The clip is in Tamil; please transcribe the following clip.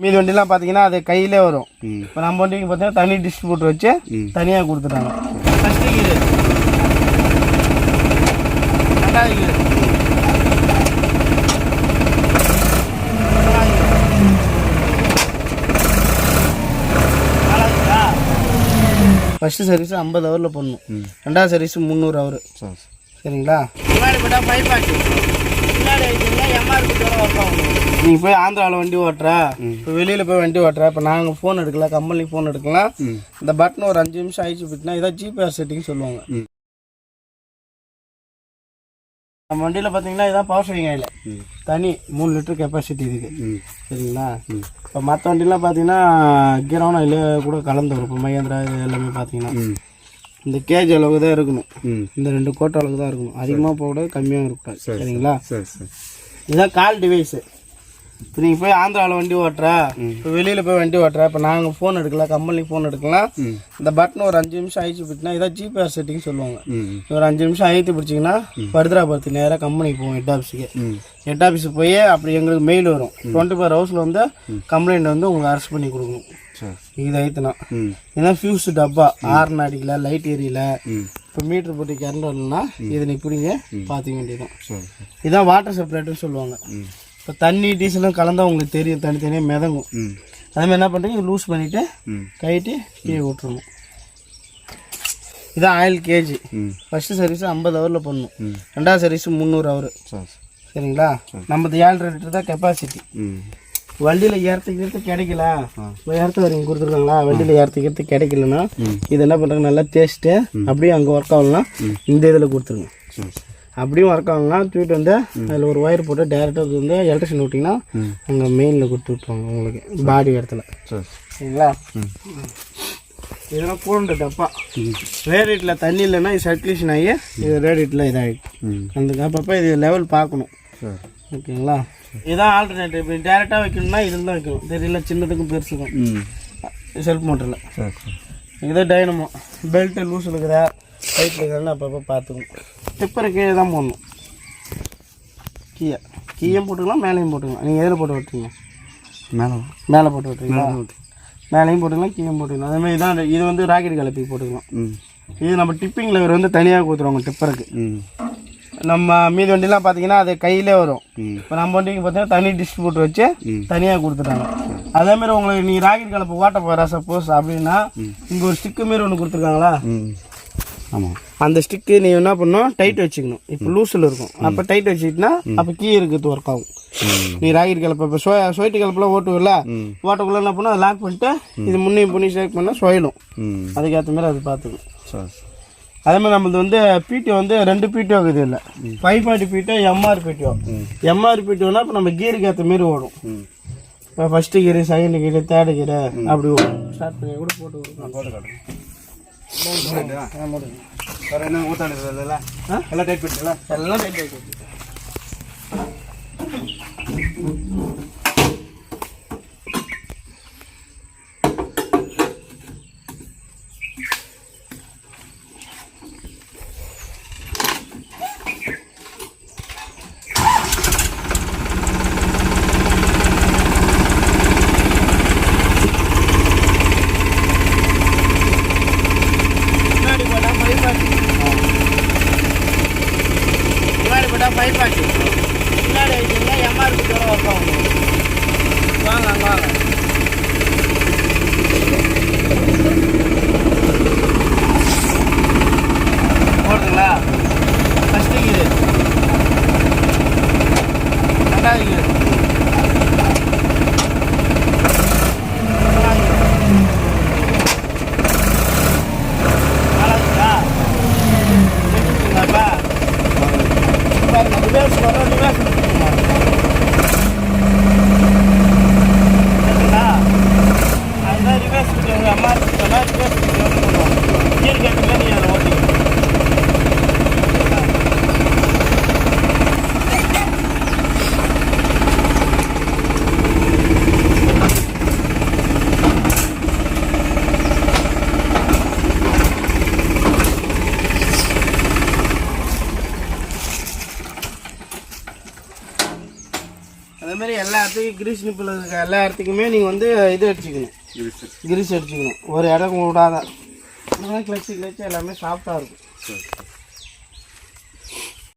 மீதி வண்டிலாம் பார்த்தீங்கன்னா அது கையிலே வரும். இப்போ நம்ம வண்டிக்கு பார்த்தீங்கன்னா தனி டிஸ்ட்ரிபியூட்டர் வச்சு. தனியாக கொடுத்துட்டாங்க. ஃபஸ்ட்டு கீரு ரெண்டாவது கீரு ஃபஸ்ட்டு சர்வீஸ் ஐம்பது ஹவரில் பண்ணணும் ரெண்டாவது சர்வீஸ் முந்நூறு ஹவர் சரி சரிங்களா? முன்னாடி போட்டால் பாட்டு நீங்கள் போய் ஆந்திராவில் வண்டி ஓட்டுற இப்போ வெளியில் போய் வண்டி ஓட்டுற இப்போ நாங்கள் ஃபோன் எடுக்கலாம் கம்பெனிக்கு ஃபோன் எடுக்கலாம் இந்த பட்டன் ஒரு அஞ்சு நிமிஷம் ஆயிடுச்சு போயிட்டுனா இதான் ஜிபிஆர் செட்டிங் சொல்லுவாங்க. நம்ம வண்டியில் பார்த்தீங்கன்னா இதான் பவர் ஸ்டேரிங் ஆயில் தனி மூணு லிட்டர் கெப்பாசிட்டி இதுக்கு ம். சரிங்களா? இப்போ மற்ற வண்டிலாம் பார்த்தீங்கன்னா கிரவுண்ட் ஆயில் கூட கலந்து வரும் இப்போ மகேந்திரா இது எல்லாமே பார்த்தீங்கன்னா இந்த கேஜ் அளவுக்கு தான் இருக்கணும். இந்த ரெண்டு கோட்டை அளவுக்கு தான் இருக்கணும். அதிகமாக போகக்கூடாது கம்மியாக இருக்கக்கூடாது. சரி. சரிங்களா? சரி சரி. இதுதான் கால் டிவைஸு. இப்போ நீங்கள் போய் ஆந்திராவில் வண்டி ஓட்டுற. இப்போ வெளியில் போய் வண்டி ஓட்டுற. இப்போ நாங்கள் ஃபோன் எடுக்கலாம் கம்பெனிக்கு ஃபோன் எடுக்கலாம். இந்த பட்டன் ஒரு அஞ்சு நிமிஷம் ஆயிடுச்சு போயிட்டுனா இதான் ஜிபிஆர் செட்டிங் சொல்லுவாங்க. ஒரு அஞ்சு நிமிஷம் அழுத்தி பிடிச்சிங்கன்னா பருத்ராபுரத்து நேராக கம்பெனிக்கு போவோம் ஹெட் ஆஃபீஸுக்கு ஹெட் ஆஃபீஸுக்கு போய் அப்படி எங்களுக்கு மெயில் வரும். டுவெண்ட்டி ஃபோர் ஹவர்ஸில் வந்து கம்ப்ளைண்ட் வந்து உங்களுக்கு அரெஸ்ட் பண்ணி கொடுக்கணும். இது அழுத்தினா ம். இதான் ஃபியூஸ் டப்பா ஆர்ன் அடிக்கல லைட் எரியல இப்போ மீட்டர் போட்டு கரண்ட் வரலன்னா இதை நீ பிடிங்க பார்த்துக்க வேண்டியதான் இதான் வாட்டர் செப்பரேட்டர்னு சொல்லுவாங்க. இப்போ தண்ணி டீசலும் கலந்தா உங்களுக்கு தெரியும் தனித்தனியாக மிதங்கும். ம். அதே மாதிரி என்ன பண்ணுறீங்க லூஸ் பண்ணிவிட்டு கைட்டு கீழே விட்டுறணும். இதான் ஆயில் கேஜி. ஃபஸ்ட்டு சர்வீஸ் ஐம்பது ஹவரில் பண்ணணும். ரெண்டாவது சர்வீஸ் முந்நூறு ஹவர் சரி சரிங்களா? நம்மது ஏழு லிட்டர் தான் கெப்பாசிட்டி வண்டியில் ஏறத்துக்கு கிடைக்கல. இப்போ ஏறத்து வரைக்கும் கொடுத்துருக்காங்களா? வண்டியில் ஏறத்துக்கு கிடைக்கலன்னா இது என்ன பண்ணுறாங்க நல்லா தேய்ச்சிட்டு அப்படியே அங்கே ஒர்க் ஆகலாம் இந்த இதில் கொடுத்துருங்க. அப்படியும் ஒர்க் ஆகலாம் தூக்கிட்டு வந்து அதில் ஒரு ஒயர் போட்டு டேரெக்டாக வந்து எலக்ட்ரிஷன் விட்டிங்கன்னா அங்கே மெயினில் கொடுத்து விட்ருவாங்க உங்களுக்கு பாடி இடத்துல. சரி சரிங்களா? இதெல்லாம் கூண்டு டப்பா. ம். ரேடியேட்டில் தண்ணி இல்லைன்னா இது சர்க்குலேஷன் ஆகி இது ரேடியேட்டில் இதாகிடும் அந்த அப்பப்போ இது லெவல் பார்க்கணும். ஓகேங்களா? இதான் ஆல்டர்னேட்டிவ் இப்போ டேரெக்டாக வைக்கணும்னா தான் வைக்கணும். தெரியல சின்னதுக்கும் பெருசுக்கும். செல்ஃப் மோட்டரில் சரி இதே டைனமோ பெல்ட்டு லூஸ் இருக்குதா டைட்டில் இருக்குதான்னு அப்பப்போ பார்த்துக்கணும். டிப்பரை கீழே தான் போடணும். கீழே கீழே போட்டுக்கலாம் மேலேயும் போட்டுக்கலாம். நீங்கள் எதில் போட்டு விட்டுருங்க மேலே. மேலே போட்டு விட்டுறீங்களா? மேலேயும் போட்டுக்கலாம் கீழே போட்டுக்கலாம். அதே மாதிரி தான் இது வந்து ராக்கெட் கலப்பி போட்டுக்கலாம். இது நம்ம டிப்பிங் லெவர் வந்து தனியாக கொடுத்துருவாங்க டிப்பருக்கு ம். நம்ம மீதி வண்டிலாம் பார்த்தீங்கன்னா அது கையிலே வரும். இப்போ நம்ம வண்டிக்கு பார்த்தீங்கன்னா தனி டிஸ்ட்ரிபியூட்டர் வச்சு. தனியாக கொடுத்துட்டாங்க. அதே மாதிரி உங்களுக்கு நீ ராக்கெட் கலப்பு ஓட்ட போகிற சப்போஸ் அப்படின்னா இங்கே ஒரு ஸ்டிக்கு மாரி ஒன்று கொடுத்துருக்காங்களா? ஆமாம் அந்த ஸ்டிக்கு நீ என்ன பண்ணணும்? டைட் வச்சுக்கணும். இப்போ லூஸில் இருக்கும். அப்போ டைட் வச்சுக்கிட்டா அப்போ கீ இருக்கிறது ஒர்க் ஆகும். நீ ராக்கெட் கலப்பை இப்போ சோ சொயிட்டு கலப்பெல்லாம் ஓட்டுவில்ல? ஓட்டக்குள்ள என்ன பண்ணணும்? அதை லாக் பண்ணிட்டு இது முன்னையும் புண்ணி ஷேக் பண்ணால் சொயிலும் ம். அதுக்கேற்ற மாதிரி அது பார்த்துக்கணும் அதே மாதிரி நம்மளது வந்து பிடிஓ வந்து ரெண்டு பிடிஓ இருக்குது இல்லை five forty PTO MR PTO MR பிடிஓனா இப்போ நம்ம கீருக்கு ஏற்ற மாரி ஓடும். இப்போ first gear second gear third gear அப்படி ஓடும். ஸ்டார்ட் பண்ணி கூட போட்டு கொடுக்கலாம் போட்டு காட்டுங்க பயன்பாட்டு. பின்னாடி ஐட்டிங்கன்னா எம்ஆர்பி தூரம் ஒர்க் வாங்க வாங்க. போடுதுங்களா ஃபஸ்ட்டு கீது ரெண்டாவது கீது போட்டால் கிரீஸ் நிப்பில் இருக்க எல்லா இடத்துக்குமே நீங்கள் வந்து இது அடிச்சுக்கணும். கிரீஸ் அடிச்சுக்கணும். ஒரு இடம் விடாத கிளச்சு கிளச்சு எல்லாமே சாஃப்டாக இருக்கும். சரி.